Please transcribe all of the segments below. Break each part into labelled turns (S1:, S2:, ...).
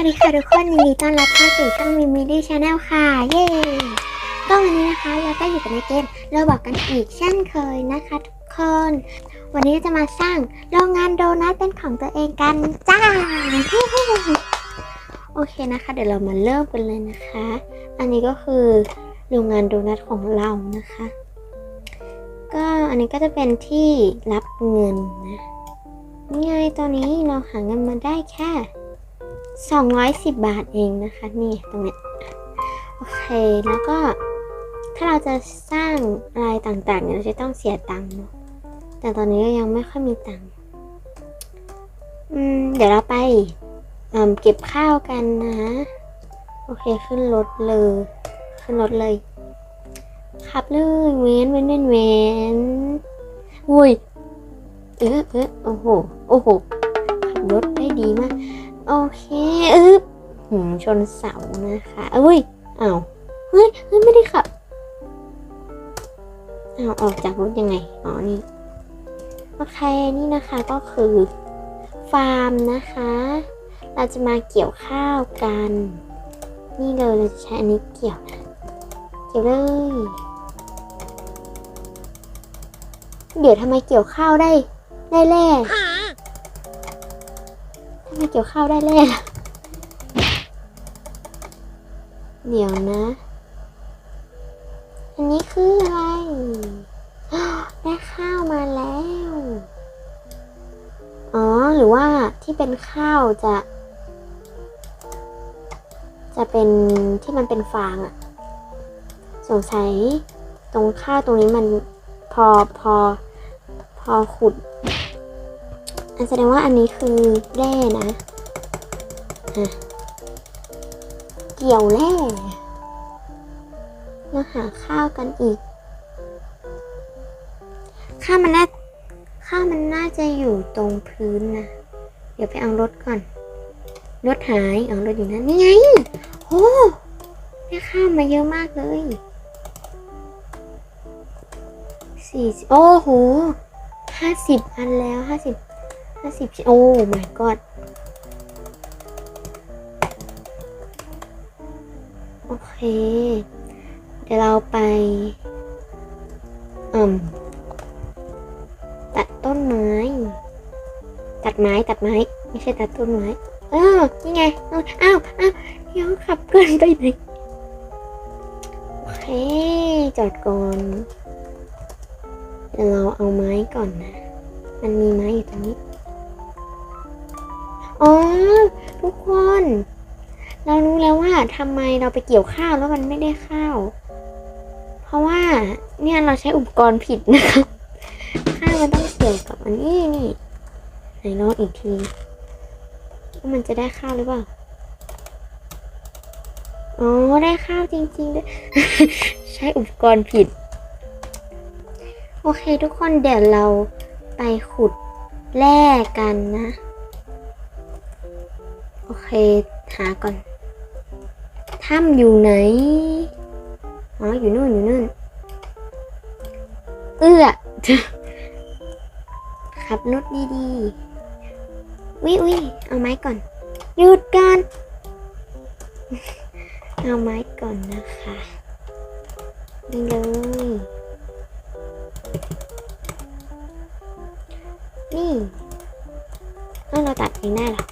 S1: วัสดีค่ะทุกคนยินดีต้อนรับเข้าสู่ช่องมิมิดี้ชาแนลค่ะ เย้ก็วันนี้นะคะเราก็อยู่กันในเกมเราบอกกันอีกเช่นเคยนะคะทุกคน วันนี้จะมาสร้างโรงงานโดนัทเป็นของตัวเองกันจ้าโอเคนะคะ เดี๋ยวเรามาเริ่มกันเลยนะคะ อันนี้ก็คือโรงงานโดนัทของเรานะคะ ก็อันนี้ก็จะเป็นที่รับเงินนะนี่ไงตอนนี้เราหาเงินมาได้แค่ 210 บาทเองนะคะ นี่ตรงเนี้ยโอเค แล้วก็ถ้าเราจะสร้างอะไรต่างๆเนี่ยเราจะต้องเสียตังค์เนาะแต่ตอนนี้ก็ยังไม่ค่อยมีตังค์อืม เดี๋ยวเราไปเเก็บข้าวกันนะ โอเคขึ้นรถเลย ขึ้นรถเลย ขับเลยเว้นเว้นเว้นเว้นอุ้ยเออเออโอ้โห โอ้โห ขับรถได้ดีมาก โอเคอึ๊บหืมชนเสานะคะเอ้ยอ้าวเฮ้ยเฮ้ยไม่ได้ขับอ้าออกจากรถยังไง อ๋อ นี่ โอเค นี่นะคะก็คือฟาร์มนะคะ เราจะมาเกี่ยวข้าวกัน นี่เลยเราจะใช้อันนี้เกี่ยว เกี่ยวเลย เดี๋ยวทำไมเกี่ยวข้าวได้ ได้แร่ ไมเกี่ยวข้าวได้แร่ล่ะเดี๋ยวนะ อันนี้คืออะไร ได้ข้าวมาแล้ว อ๋อ หรือว่าที่เป็นข้าวจะ จะเป็นที่มันเป็นฟางอะสงสัยตรงข้าวตรงนี้มันพอพอพอขุด อันแสดงว่าอันนี้คือแร่นะะเกี่ยวแร่มาหาข้าวกันอีก ข้ามันน่าข้ามันน่าจะอยู่ตรงพื้นนะ เดี๋ยวไปเอารถก่อน รถหายเอารถอยู่นั่นนี่ไงโอ้ได้ข้าวมาเยอะมากเลยสี่สิบโอ้โหห้าสิบอันแล้วห้าสิบ ห้าสิบโอ้ my god โอเค เดี๋ยวเราไปอืมตัดต้นไม้ ตัดไม้ตัดไม้ ไม่ใช่ตัดต้นไม้เออนี่ไงเอาอ้าวอ้าวเดี๋ยวขับเกินไปไหนโอเค จอดก่อนเดี๋ยวเราเอาไม้ก่อนนะ มันมีไม้อยู่ตรงนี้ ทุกคน เรารู้แล้วว่าทำไมเราไปเกี่ยวข้าวแล้วมันไม่ได้ข้าว เพราะว่าเนี่ยเราใช้อุปกรณ์ผิดนะคะข้าวมันต้องเกี่ยวกับอันนี้นี่ไหนลองอีกทีว่ามันจะได้ข้าวหรือเปล่าอ๋อได้ข้าวจริงๆด้วยใช้อุปกรณ์ผิด โอเคทุกคนเดี๋ยวเราไปขุดแร่กันนะ โอเค หาก่อน ถ้ำอยู่ไหน อ๋อ อยู่นู่น อยู่นู่น เอื้อขับรถดีๆวิวิเอาไม้ก่อน หยุดก่อนเอาไม้ก่อนนะคะนี่เลย นี่เอ้เราตัดเองได้หรอ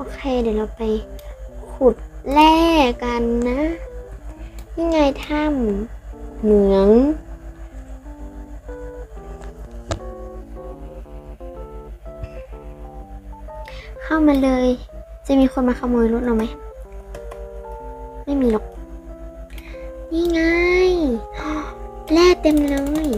S1: โอเค เดี๋ยวเราไปขุดแร่กันนะยังไงถ้ำเหมืองเข้ามาเลย จะมีคนมาขโมยรถเราไหม ไม่มีหรอก นี่ไง แร่เต็มเลย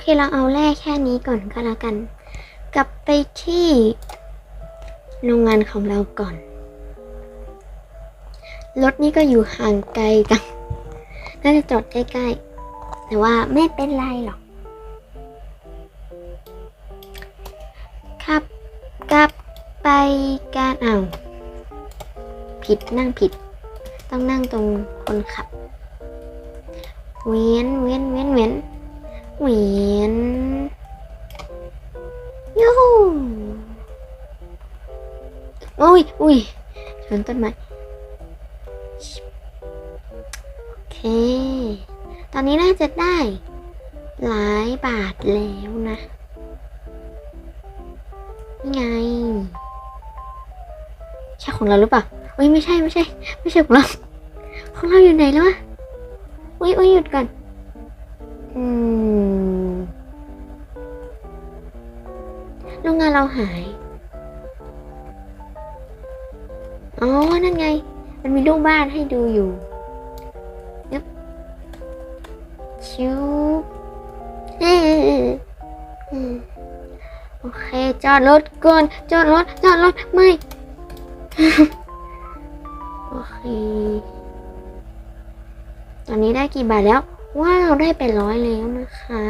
S1: เคเราเอาแร่แค่นี้ก่อนก็แล้วกัน กลับไปที่โรงงานของเราก่อน รถนี่ก็อยู่ห่างไกลกันน่าจะจอดใกล้ๆ แต่ว่าไม่เป็นไรหรอกขับกลับไปการอ้าวผิดนั่งผิด ต้องนั่งตรงคนขับ เวียนเวียนเวียนเวียน เวียนยูอุ้ยอุ้ยชนต้นไม้โอเค ตอนนี้น่าจะได้ หลายบาทแล้วนะนี่ไง ใช่ของเราหรือเปล่าเอ้ยไม่ใช่ไม่ใช่ ไม่ใช่ของเรา ของเราอยู่ไหนแล้ววะอุ้ยอุ้ยหยุดก่อน โรงงานเราหาย อ๋อ นั่นไง มันมีรูปบ้านให้ดูอยู่ยับชิวเอืมโอเค จอดรถก่อน จอดรถ จอดรถ ไม่ โอเค ตอนนี้ได้กี่บาทแล้ว ว้าวได้เป็นร้อยแล้วนะคะ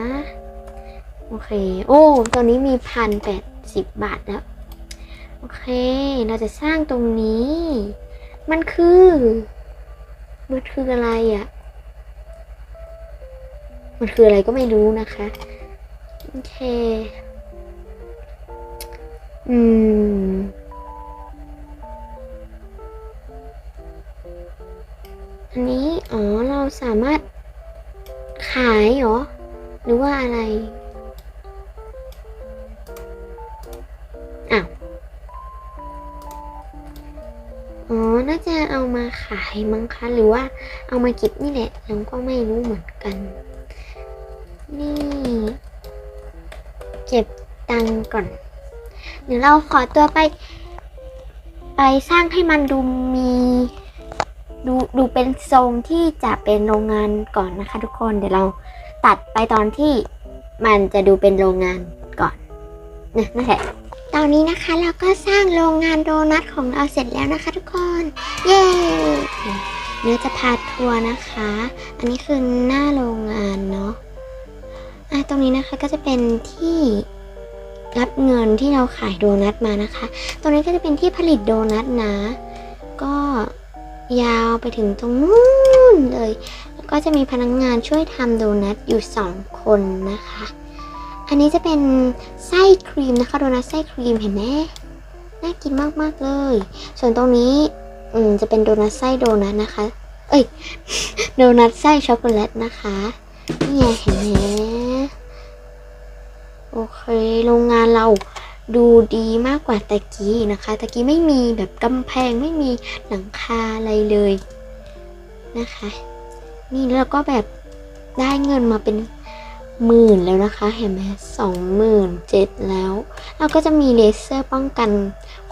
S1: โอเค โอ้ ตอนนี้มีพันแปดสิบบาทแล้ว โอเค เราจะสร้างตรงนี้ มันคือ มันคืออะไรอะ่ะ มันคืออะไรก็ไม่รู้นะคะ โอเค อืมอันนี้ อ๋อ เราสามารถ ขายเหรอ หรือว่าอะไร อ้าว อ๋อ น่าจะเอามาขายมั้งคะ หรือว่าเอามาเก็บนี่แหละเราก็ไม่รู้เหมือนกัน นี่ เก็บตังค์ก่อน เดี๋ยวเราขอตัวไป ไปสร้างให้มันดูมี ดูดูเป็นทรงที่จะเป็นโรงงานก่อนนะคะ ทุกคนเดี๋ยวเราตัดไปตอนที่มันจะดูเป็นโรงงานก่อนนะนั่นแหละตอนนี้นะคะเราก็สร้างโรงงานโดนัทของเราเสร็จแล้วนะคะ ทุกคน เย้เนื้อจะพาทัวร์นะคะ อันนี้คือหน้าโรงงานเนาะอะตรงนี้นะคะก็จะเป็นที่รับเงินที่เราขายโดนัทมานะคะ ตรงนี้ก็จะเป็นที่ผลิตโดนัทนะ ก็ ยาวไปถึงตรงนู้นเลย แล้วก็จะมีพนักงงานช่วยทำโดนัทอยู่สองคนนะคะ อันนี้จะเป็นไส้ครีมนะคะโดนัทไส้ครีมเห็นไหมน่ากินมากๆเลย ส่วนตรงนี้อืมจะเป็นโดนัทไส้โดนัทนะคะ เอ้ย โดนัทไส้ช็อกโกแลตนะคะ นี่ไงเห็นไหมโอเค โรงงานเรา ดูดีมากกว่าตะกี้นะคะ ตะกี้ไม่มีแบบกำแพงไม่มีหลังคาอะไรเลยนะคะ นี่แล้วก็แบบได้เงินมาเป็นหมื่นแล้วนะคะ เห็นไหมสองหมื่นเจ็ดแล้วแล้วก็จะมีเลเซอร์ป้องกัน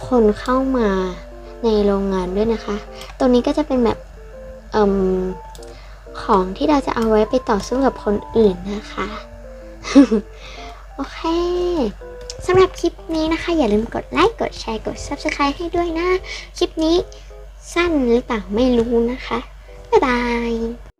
S1: คนเข้ามาในโรงงานด้วยนะคะ ตัวนี้ก็จะเป็นแบบอมของที่เราจะเอาไว้ไปต่อสู้กับคนอื่นนะคะ โอเค สำหรับคลิปนี้นะคะ อย่าลืมกดไลค์กดแชร์กด Subscribe ให้ด้วยนะ คลิปนี้สั้นหรือเปล่าไม่รู้นะคะ บ๊ายบาย